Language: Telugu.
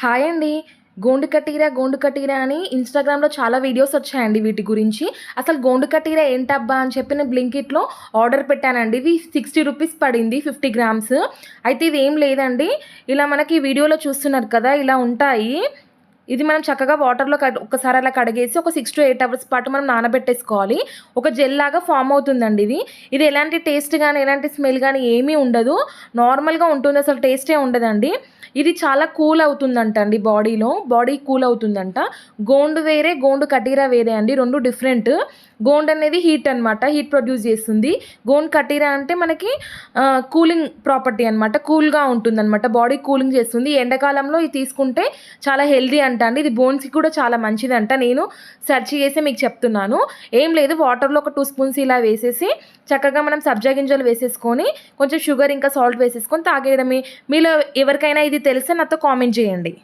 హాయ్ అండి. గోండు కటీరా గోండు కటీరా అని ఇన్స్టాగ్రామ్లో చాలా వీడియోస్ వచ్చాయండి వీటి గురించి. అసలు గోండు కటీరా ఏంటబ్బా అని చెప్పి నేను బ్లింకిట్లో ఆర్డర్ పెట్టానండి. ఇది సిక్స్టీ రూపీస్ పడింది ఫిఫ్టీ గ్రామ్స్ అయితే ఇది ఏం లేదండి. ఇలా మనకి వీడియోలో చూస్తున్నారు కదా ఇలా ఉంటాయి. ఇది మనం చక్కగా వాటర్లో ఒకసారి అలా కడిగేసి ఒక సిక్స్ టు ఎయిట్ అవర్స్ పాటు మనం నానబెట్టేసుకోవాలి. ఒక జెల్ లాగా ఫామ్ అవుతుందండి ఇది. ఇది ఎలాంటి టేస్ట్ కానీ ఎలాంటి స్మెల్ కానీ ఏమీ ఉండదు. నార్మల్గా ఉంటుంది అసలు టేస్టే ఉండదండి. ఇది చాలా కూల్ అవుతుందంట అండి బాడీలో బాడీ కూల్ అవుతుందంట. గోండు వేరే గోండు కటీరా వేరే అండి. రెండు డిఫరెంట్ గోండ్ అనేది హీట్ అనమాట హీట్ ప్రొడ్యూస్ చేస్తుంది. గోండ్ కటీరా అంటే మనకి కూలింగ్ ప్రాపర్టీ అనమాట కూల్గా ఉంటుంది అనమాట బాడీ కూలింగ్ చేస్తుంది ఎండాకాలంలో ఇది తీసుకుంటే చాలా హెల్దీ అంట అండి. ఇది బోన్స్కి కూడా చాలా మంచిదంట. నేను సెర్చ్ చేసి మీకు చెప్తున్నాను. ఏం లేదు వాటర్లో ఒక టూ స్పూన్స్ ఇలా వేసేసి చక్కగా మనం సబ్జా గింజలు వేసేసుకొని కొంచెం షుగర్ ఇంకా సాల్ట్ వేసేసుకొని తాగేయడమే. మీలో ఎవరికైనా ఇది తెలిస్తే నాతో కామెంట్ చేయండి.